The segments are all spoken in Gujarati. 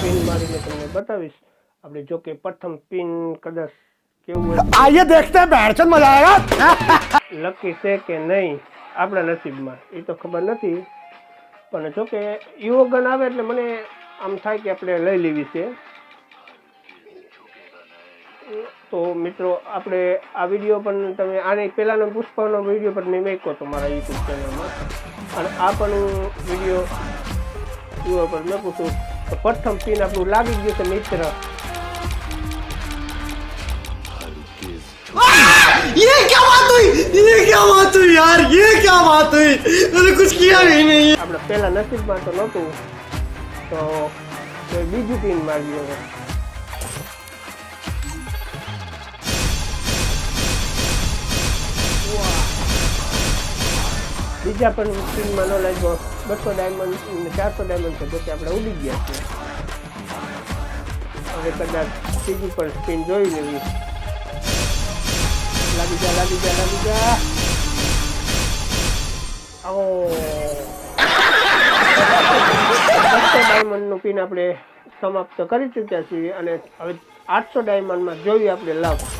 પિન મારીને તમને બતાવીશ આપણે જો કે પ્રથમ પિન કદાચ કેવું આઈએ દેખતે બેરચન મજા આવેગા લકી છે કે નહીં આપણા નસીબમાં એ તો ખબર નથી, પણ જો કે યુવગન આવે એટલે મને આમ થાય કે આપણે લઈ લેવી છે. તો મિત્રો આપણે આ વીડિયો પણ તમે આને પહેલાંનો પુષ્પાનો વીડિયો પણ મેં મેક્યો તો મારા યુટ્યુબ ચેનલમાં અને આ પણ હું વીડિયો યુવા પર મેં પૂછું તો પ્રથમ પિન આપણું લાગી ગયું છે મિત્ર ये क्या बात हुई ये क्या बात हुई यार ये क्या बात हुई मैंने कुछ किया ही नहीं આપણે પહેલા નસીબમાં તો નહોતું તો કોઈ બીજું પિન મારી બીજા પણ સ્ક્રીનમાં ન લાગ્યો બસો ડાયમંડ ચારસો ડાયમંડ છે, પછી આપણે ઉડી ગયા છીએ. હવે કદાચ ત્રીજું પણ સ્પિન જોઈ લેવી. લાગી જા લાગી જા લાગી જા. આવો. બસો ડાયમંડનું પિન આપણે સમાપ્ત કરી ચૂક્યા છીએ અને હવે આઠસો ડાયમંડમાં જોઈએ આપણે લાભ.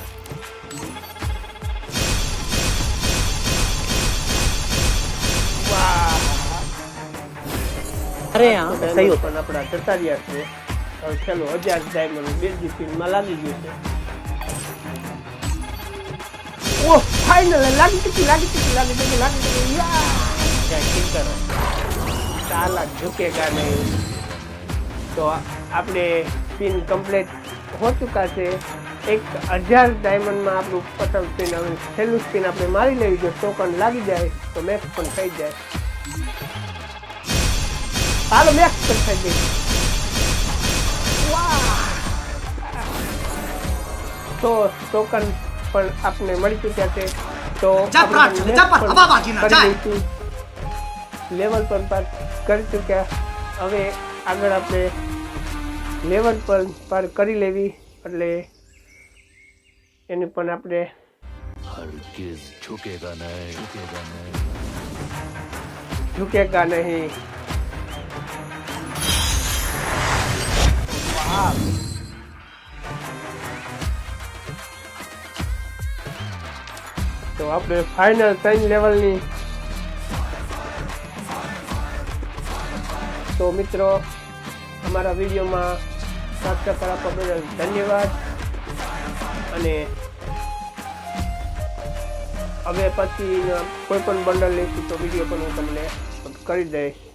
અરે હા. સહી પણ આપણા જતા રહ્યા છે છેલ્લો હજાર ડાયમંડ બેલજી ફિલ્મમાં લાગી ગયો છે. ઓહ ફાઇનલ લાગી ચૂકી લાગી ચૂકી લાગી ચૂકી લાગી ચૂકી ક્યાં કિંકર ચાલા ઝુકેગા નહીં તો આપણે પિન કમ્પ્લીટ હો ચૂકા છે. એક હજાર ડાયમંડમાં આપણું પટલ પિન હવે છેલ્લું સ્પિન આપણે મારી લેવી જોઈએ ટોકન લાગી જાય તો મેચ પણ થઈ જાય. Fala minha cancha dele. તો તો કન પણ આપણે મળી ચૂક્યા છે તો લેવલ પર પાર કરી ચૂક્યા હવે આગળ આપણે લેવલ પર પાર કરી લેવી એટલે એને પણ આપણે ઝુકેગા નહીં ઝુકેગા નહીં વાહ. તો આપણે ફાઇનલ ત્રણ લેવલની તો મિત્રો, અમારા વિડીયોમાં સબસ્ક્રાઈબ આપવા બદલ ધન્યવાદ અને હવે પછી કોઈ પણ બંડલ લઈશું તો વીડિયો પણ હું તમને કરી દઈશ